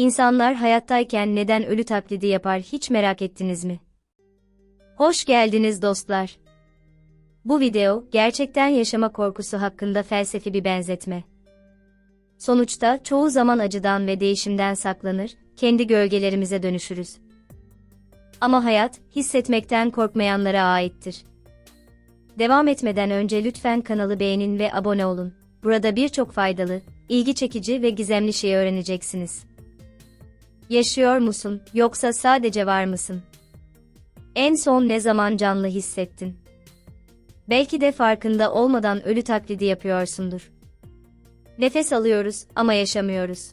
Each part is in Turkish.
İnsanlar hayattayken neden ölü taklidi yapar hiç merak ettiniz mi? Hoş geldiniz dostlar. Bu video gerçekten yaşama korkusu hakkında felsefi bir benzetme. Sonuçta çoğu zaman acıdan ve değişimden saklanır, kendi gölgelerimize dönüşürüz. Ama hayat, hissetmekten korkmayanlara aittir. Devam etmeden önce lütfen kanalı beğenin ve abone olun. Burada birçok faydalı, ilgi çekici ve gizemli şey öğreneceksiniz. Yaşıyor musun, yoksa sadece var mısın? En son ne zaman canlı hissettin? Belki de farkında olmadan ölü taklidi yapıyorsundur. Nefes alıyoruz ama yaşamıyoruz.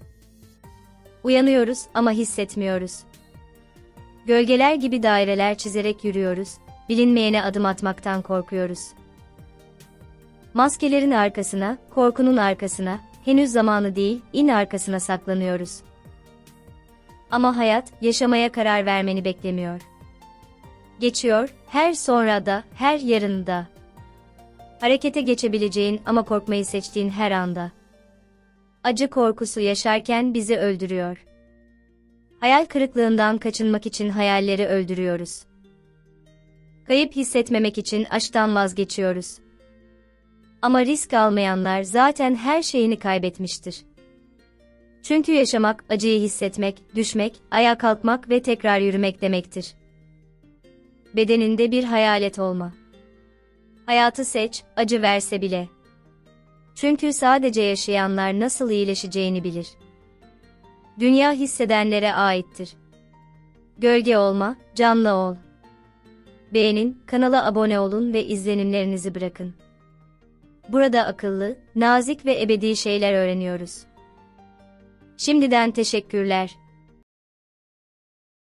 Uyanıyoruz ama hissetmiyoruz. Gölgeler gibi daireler çizerek yürüyoruz, bilinmeyene adım atmaktan korkuyoruz. Maskelerin arkasına, korkunun arkasına, henüz zamanı değil, in arkasına saklanıyoruz. Ama hayat, yaşamaya karar vermeni beklemiyor. Geçiyor, her sonrada, her yarında. Harekete geçebileceğin ama korkmayı seçtiğin her anda. Acı korkusu yaşarken bizi öldürüyor. Hayal kırıklığından kaçınmak için hayalleri öldürüyoruz. Kayıp hissetmemek için aşktan vazgeçiyoruz. Ama risk almayanlar zaten her şeyini kaybetmiştir. Çünkü yaşamak, acıyı hissetmek, düşmek, ayağa kalkmak ve tekrar yürümek demektir. Bedeninde bir hayalet olma. Hayatı seç, acı verse bile. Çünkü sadece yaşayanlar nasıl iyileşeceğini bilir. Dünya hissedenlere aittir. Gölge olma, canlı ol. Beğenin, kanala abone olun ve izlenimlerinizi bırakın. Burada akıllı, nazik ve ebedi şeyler öğreniyoruz. Şimdiden teşekkürler.